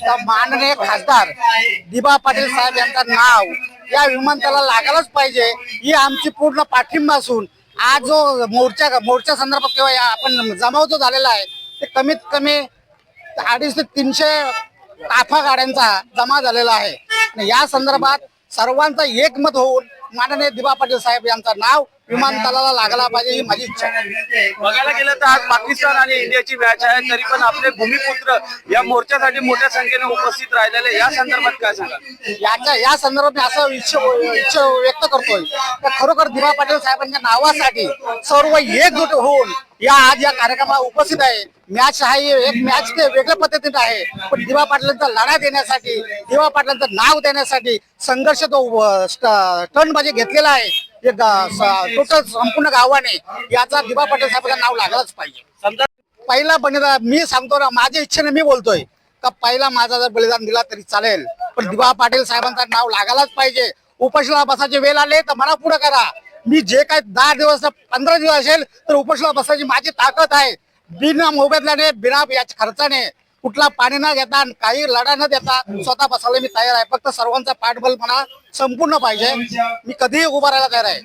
तर माननीय खासदार दिबा पाटील साहेब यांचं नाव या विमानतळाला लागायलाच पाहिजे. ही आमची पूर्ण पाठिंबा असून आज जो मोर्चा मोर्चा संदर्भात किंवा या आपण जमाव जो झालेला आहे ते कमीत कमी अडीच ते तीनशे ताफा गाड्यांचा जमा झालेला आहे. आणि या संदर्भात सर्वांचा एकमत होऊन माननीय दिबा पाटील साहेब यांचं नाव विमानतळाला लागला पाहिजे ही माझी इच्छा. आहे बघायला गेलं तर आज पाकिस्तान आणि इंडियाची मॅच आहे तरी पण आपले भूमिपुत्र या मोर्चासाठी मोठ्या संख्येने उपस्थित राहिलेले या संदर्भात काय सांगा याच्या या संदर्भात मी असं इच्छा इच्छा व्यक्त करतोय. तर खरोखर दिबा पाटील साहेबांच्या नावासाठी सर्व एकजूट होऊन या आज या कार्यक्रमाला उपस्थित आहे. मॅच हा हे एक मॅच ते वेगळ्या पद्धतीने आहे. पण दिबा पाटलांचा लढा देण्यासाठी दिबा पाटलांचं नाव देण्यासाठी संघर्ष तो टर्नबाजी घेतलेला आहे. टोटल संपूर्ण गावाने याचा दिबा पाटील साहेबांचं नाव लागलंच पाहिजे. समजा पहिला बलिदान मी सांगतो ना माझ्या इच्छेने मी बोलतोय का पहिला माझा जर बलिदान दिला तरी चालेल. पण दिबा पाटील साहेबांचं नाव लागायलाच पाहिजे. उपोषणा बसायचे वेळ आले तर मला पुढे करा. मी जे काय दहा दिवस पंधरा दिवस असेल तर उपोषणा बसायची माझी ताकद आहे. बिना मोबदल्याने बिना याच्या खर्चाने. कुठला पाणी न घेता आणि काही लढा न देता स्वतः बसायला मी तयार आहे. फक्त सर्वांचा पाठबल मला संपूर्ण पाहिजे. मी कधीही उभा राहायला तयार आहे.